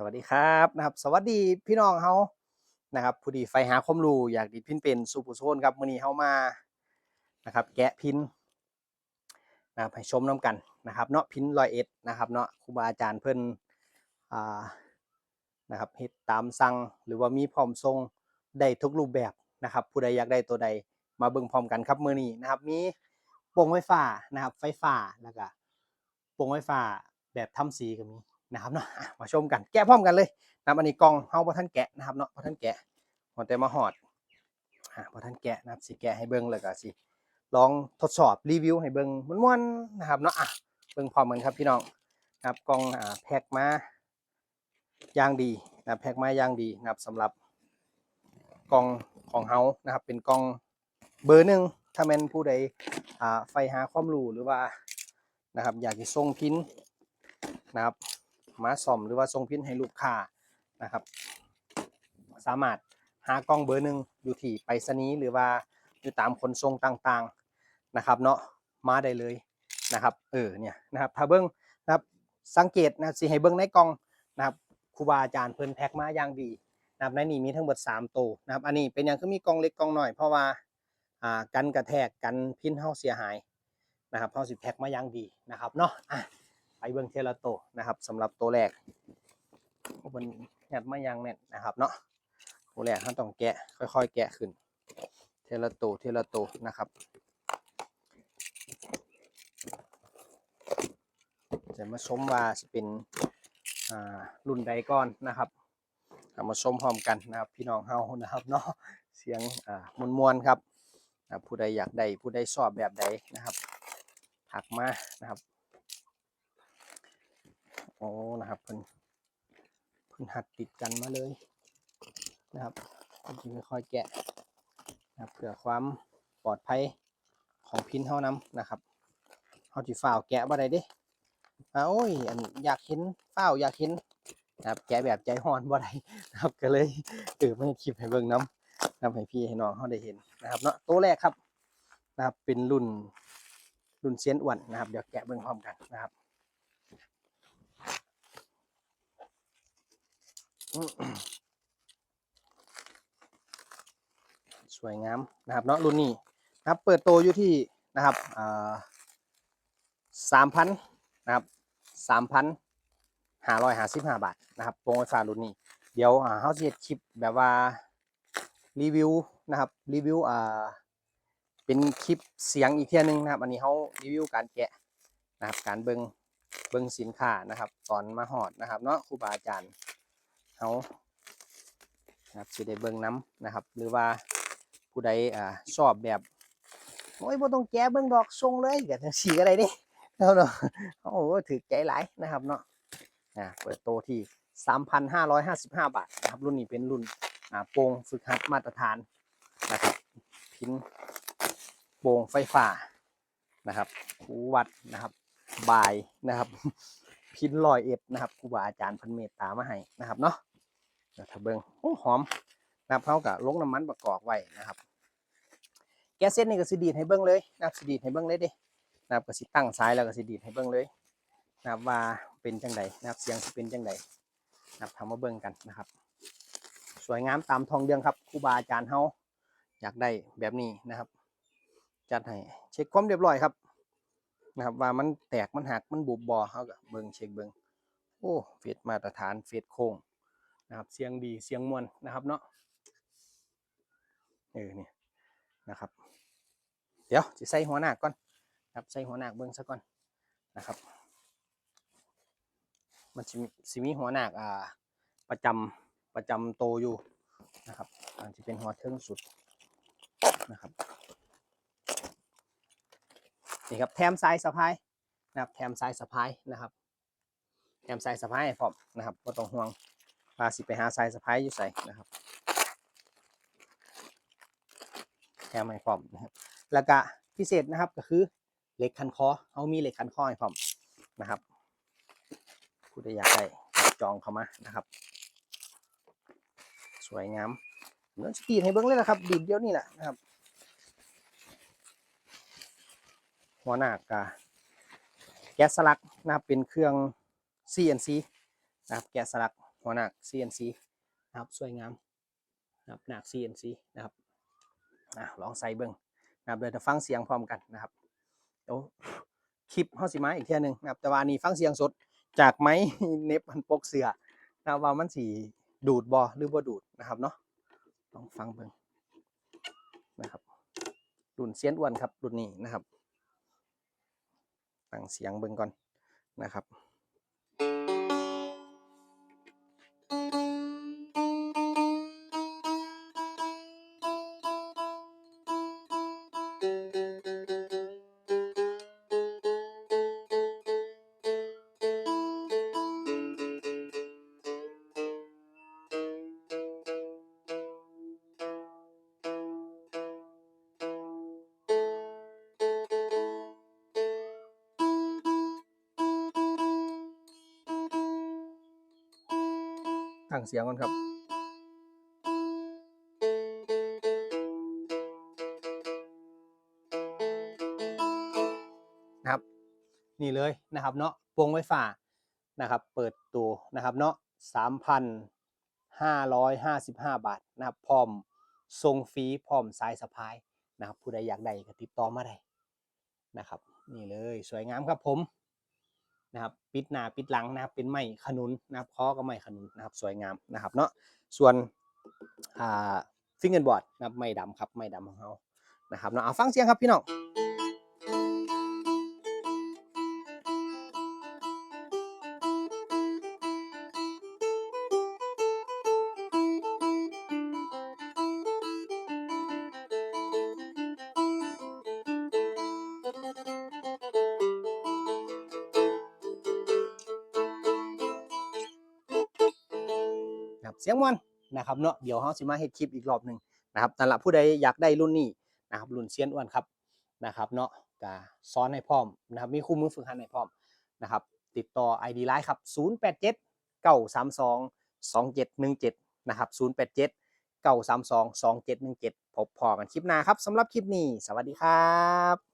สวัสดีครับนะครับ สวัสดีพี่น้องเฮานะครับผู้ดีไฟหาความรู้อยากดีพินเป็นสูปุโซนครับมื้อนี้เฮามานะครับ แกะพินนะครับให้ชมน้กันนะครับเนาะพินร้อยเอ็ดนะครับเนาะครูบาอาจารย์เพิ่นอ่านะครับเฮ็ดตามสั่งหรือว่ามีพร้อมทรงได้ทุกรูปแบบนะครับ ผู้ใดอยากได้ตัวใดมาเบิ่งพร้อมกันครับมื้อนี้นะครับ มีโป่งไฟฟ้านะครับ ไฟฟ้าแล้วก็โป่งไฟฟ้าแบบทำสีก็มี นะครับเนาะมาชมกันแกะพร้อมกันเลยนะครับอันนี้กล่องเฮาบ่ทันแกะนะครับเนาะบ่ทันแกะพอแต่มาหอดพอะบ่ทันแกะนะครับสิแกะให้เบิ่งแล้วก็สิลองทดสอบรีวิวให้เบิ่งม่วนๆนะครับเนาะอะเบิ่งพร้อมกันครับพี่น้องนะครับกล่องอ่าแพ็คมาอย่างดีนะแพ็คมาอย่างดีนะครับสำหรับกล่องของเฮานะครับ เป็นกล่องเบอร์หนึ่งถ้าแม่นผู้ใดอ่าใฝ่หาความรู้หรือว่านะครับ อยากสิส่งพินนะครับ มาซ่อมหรือว่าส่งพินให้ลูกค้านะครับ สามารถหากล้องเบอร์หนึ่งอยู่ที่ไปรษณีย์หรือว่าอยู่ตามขนส่งต่างๆนะครับเนาะมาได้เลยนะครับ เออเนี่ยนะครับถ้าเบิ้งนะครับสังเกตนะสิให้เบิ้งในกล่องนะครับครูบาอาจารย์เพิ่นแพ็คมาอย่างดีนะครับในนี้มีทั้งหมด3ตัวนะครับ อันนี้เป็นอย่างคือมีกล่องเล็กกล่องหน้อยเพราะว่าอ่ากันกระแทกกันพินเฮาเสียหายนะครับเฮาสิแพ็คมาอย่างดีนะครับเนาะอะ ไปเบิ่งเทละโตนะครับสำหรับตัวแรกมันแนบมาย่างแน่นนะครับเนาะตัวแรกท่านต้องแกะค่อยๆ แกะขึ้น เทละโตเทละโตนะครับจะมาชมว่าจะเป็นอ่ารุ่นใดก่อนนะครับมาชมพร้อมกันนะครับพี่น้องเฮานะครับเนาะเสียงอ่ามวนๆครับผู้ใดอยากได้ผู้ใดชอบแบบใดนะครับถักมานะครับ โอ้นะครับเพิ่นเพิ่นหัดติดกันมาเลยนะครับจริงค่อยแกะนะครับเพื่อความปลอดภัยของพินเท่านั้นนะครับเขาที่ฝ้าวแกะบ่ได้เด้อ้าโอ้ยอันอยากเห็นฝ้าวอยากเห็นนะครับแกะแบบใจฮ้อนบ่ได้นะครับก็เลยเออไม่คลิปให้เบิ่งน้ำนะครับให้พี่ให้น้องเขาได้เห็นนะครับเนาะตัวแรกครับนะครับเป็นรุ่นรุ่นเซียนอ้วนนะครับ เดี๋ยวแกะเบิ่งพร้อมกันนะครับ สวยงามนะครับเนาะรุ่นนี้นะครับเปิดโตอยู่ที่นะครับสามพันนะครับสามพันห้าร้อยห้าสิบห้าบาทนะครับโปรไฟฟ้ารุ่นนี้ เดี๋ยวเขาจะเฮ็ดคลิปแบบว่ารีวิวนะครับรีวิวอ่าเป็นคลิปเสียงอีกเที่ยหนึงนะครับ อันนี้เขารีวิวการแกะนะครับ การเบิงเบิงสินค้านะครับ ตอนมาหอดนะครับเนาะครูบาอาจารย์ เขานะครับสิได้เบิ่งน้ำนะครับ หรือว่าผู้ใดอ่าชอบแบบโอ้ยบ่ต้องแก้เบิ่งดอกทรงเลยก็จังซี่ก็ได้เด้เอาเนาะโอ้โหถือใจหลายนะครับเนาะอ่าเปิดโตที่ 3,555 บาทนะครับรุ่นนี้เป็นรุ่นอ่าโปร่งฝึกหัดมาตรฐานนะครับพินโปร่งไฟฟ้านะครับครูวัดนะครับบายนะครับ พินลอยเอ็ดนะครับครูบาอาจารย์พันเมตตามาให้นะครับเนาะ ถ้าเบิ่งโอ้หอมนะครับเขากับลงน้ำมันประกอบไว้นะครับ แก๊สเส้นนี่ก็สิดีดให้เบิ่งเลยนะครับสิดีดให้เบิ่งเลยด้นะครับก็สิตั้งซ้ายแล้วก็สิดีดให้เบิ่งเลยนะครับว่าเป็นจังใดนะครับเสียงสิเป็นจังใดนะครับทำมาเบิ่งกันนะครับ สวยงามตามทองเดืองครับครูบาอาจารย์เฮาอยากได้แบบนี้นะครับ จัดให้เช็คความเรียบร้อยครับนะครับ ว่ามันแตกมันหักมันบุบบ่เขาก็เบิ่งเช็คเบิ่งโอ้เฟดมาตรฐานเฟดโค้ง นะครับเสียงดีเสียงมวลนะครับเนาะเออเนี่ยนะครับ เดี๋ยวจะใส่หัวหน้าก่อนครับใส่หัวหน้าเบิ้งซะก่อนนะครับ มันสิมีสิมีหัวหน้าอ่าประจำประจำโตอยู่นะครับอาจจะเป็นหัวเทิงสุดนะครับนี่ครับแถมสายสะพายนะครับแถมสายสะพายนะครับแถมสายสะพายพร้อมนะครับก็ต้องห่วง พาสิไปหาสายสะพายอยู่ใส่นะครับแถมให้พร้อมนะครับแล้วก็พิเศษนะครับก็คือเหล็กคันคอเขามีเหล็กคันคอให้พร้อมนะครับผู้ใดอยากได้จองเข้ามานะครับ สวยงามเนื้อสปีดให้เบิ้งเลยนะครับดีดเดียวนี่แหละนะครับ หัวหน้ากาแกะสลักนะครับเป็นเครื่อง CNC นะครับแกะสลัก หัวหนัก CNC นะครับสวยงามนะครับหนัก CNC นะครับอะลองใส่เบิ้งนะครับเดี๋ยวจะฟังเสียงพร้อมกันนะครับเดี๋ยวคลิปเฮาสิมาอีกเที่ยหนึงนะครับแต่ว่าอันนี้ฟังเสียงสดจากไม้เน็บพันปกเสือนะว่ามันสีดูดบอหรือบ่ดูดนะครับเนาะลองฟังเบิ้งนะครับรุ่นเซียนอ้วนครับรุ่นนี้นะครับฟังเสียงเบิ้งก่อนนะครับ ฟังเสียงก่อนครับ นี่เลยนะครับเนาะโปร่งไฟฟ้านะครับ เปิดตัวนะครับเนาะ3,555บาทนะครับพร้อมทรงฟรีพร้อมสายสะพายนะครับผู้ใดอยากได้ก็ติดต่อมาได้นะครับนี่เลยสวยงามครับผมนะครับปิดหน้าปิดหลังนะครับเป็นไม้ขนุนนะครับคอก็ไม้ขนุนนะครับสวยงามนะครับเนาะส่วนฟิงเกิลบอร์ดนะครับไม้ดำครับไม้ดำของเขานะครับเนาะเอาฟังเสียงครับพี่น้อง เสียงมันนะครับเนาะเดี๋ยวเขาสิมาเฮ็ดคลิปอีกรอบหนึ่งนะครับนั่นละผู้ใดอยากได้รุ่นนี้นะครับรุ่นเซียนอ้วนครับนะครับเนาะก็สอนให้พร้อมนะครับมีคู่มือฝึกหัดให้พร้อมนะครับติดต่อ ID Line ครับ 087 932 2717นะครับ087 932 2717พบพอกันคลิปหน้าครับสำหรับคลิปนี้ สวัสดีครับ